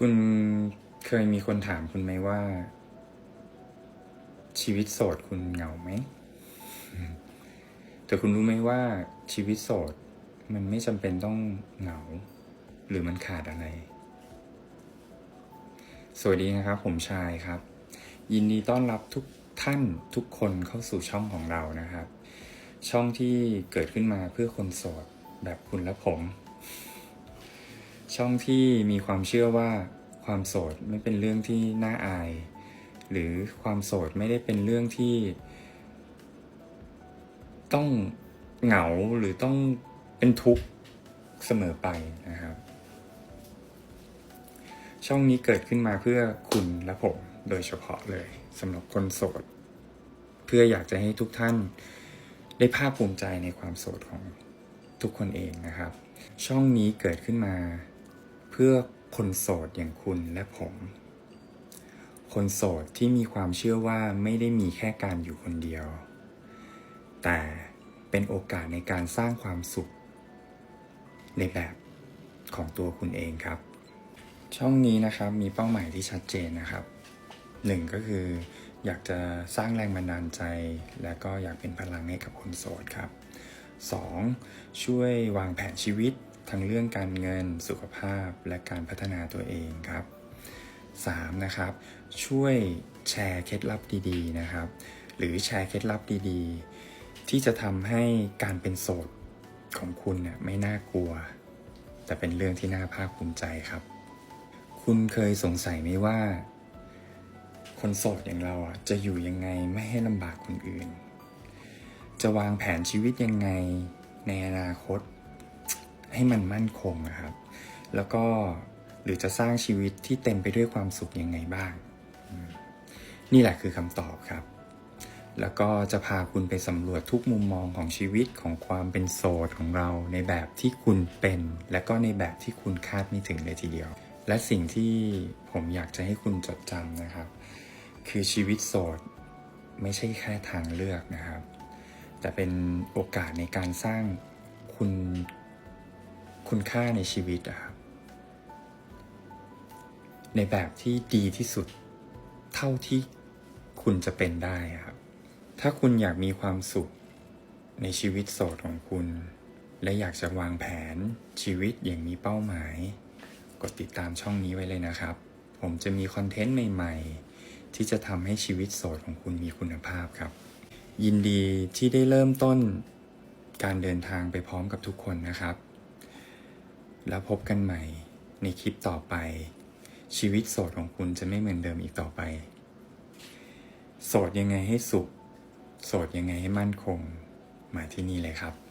คุณเคยมีคนถามคุณไหมว่า ชีวิตโสดคุณเหงาไหม แต่คุณรู้ไหมว่าชีวิตโสด มันไม่จำเป็นต้องเหงา หรือมันขาดอะไร สวัสดีนะครับ ผมชายครับ ยินดีต้อนรับทุกท่านทุกคนเข้าสู่ช่องของเรานะครับ ช่องที่เกิดขึ้นมาเพื่อคนโสดแบบคุณและผม ช่องที่มีความเชื่อว่าความโสดไม่เป็นเรื่องที่น่าอาย หรือความโสดไม่ได้เป็นเรื่องที่ ต้องเหงาหรือต้องเป็นทุกข์เสมอไปนะครับ ช่องนี้เกิดขึ้นมาเพื่อคุณและผมโดยเฉพาะเลยสำหรับคนโสด เพื่ออยากจะให้ทุกท่านได้ภาคภูมิใจในความโสดของทุกคนเองนะครับ ช่องนี้เกิดขึ้นมา พื่อคนโสดอย่างคุณและผม คนโสดที่มีความเชื่อว่าไม่ได้มีแค่การอยู่คนเดียว แต่เป็นโอกาสในการสร้างความสุข ในแบบของตัวคุณเองครับ ช่องนี้นะครับมีเป้าหมายที่ชัดเจนนะครับหนึ่งก็คืออยากจะสร้างแรงบันดาลใจ และก็อยากเป็นพลังให้กับคนโสดครับ 2. ช่วยวางแผนชีวิต ทั้งเรื่องการเงินสุขภาพและการพัฒนาตัวเองครับ 3. นะครับ ช่วยแชร์เคล็ดลับดีๆนะครับ หรือแชร์เคล็ดลับดีๆ ที่จะทำให้การเป็นโสดของคุณเนี่ยไม่น่ากลัว แต่เป็นเรื่องที่น่าภาคภูมิใจครับ คุณเคยสงสัยไหมว่า คนโสดอย่างเราอะจะอยู่ยังไงไม่ให้ลำบากคนอื่น จะวางแผนชีวิตยังไงในอนาคต ให้มันมั่นคงนะครับ แล้วก็หรือจะสร้างชีวิตที่เต็มไปด้วยความสุขยังไงบ้าง นี่แหละคือคำตอบครับ แล้วก็จะพาคุณไปสำรวจทุกมุมมองของชีวิตของความเป็นโสดของเราในแบบที่คุณเป็น และก็ในแบบที่คุณคาดไม่ถึงเลยทีเดียว และสิ่งที่ผมอยากจะให้คุณจดจำนะครับ คือชีวิตโสดไม่ใช่แค่ทางเลือกนะครับ แต่เป็นโอกาสในการสร้างคุณ คุณค่าในชีวิตอะครับในแบบที่ดีที่สุด เท่าที่คุณจะเป็นได้ครับ ถ้าคุณอยากมีความสุขในชีวิตโสดของคุณ และอยากจะวางแผนชีวิตอย่างมีเป้าหมาย กดติดตามช่องนี้ไว้เลยนะครับ ผมจะมีคอนเทนต์ใหม่ๆ ที่จะทำให้ชีวิตโสดของคุณมีคุณภาพครับ ยินดีที่ได้เริ่มต้นการเดินทางไปพร้อมกับทุกคนนะครับ แล้วพบกันใหม่ในคลิปต่อไป ชีวิตโสดของคุณจะไม่เหมือนเดิมอีกต่อไป โสดยังไงให้สุข โสดยังไงให้มั่นคง มาที่นี่เลยครับ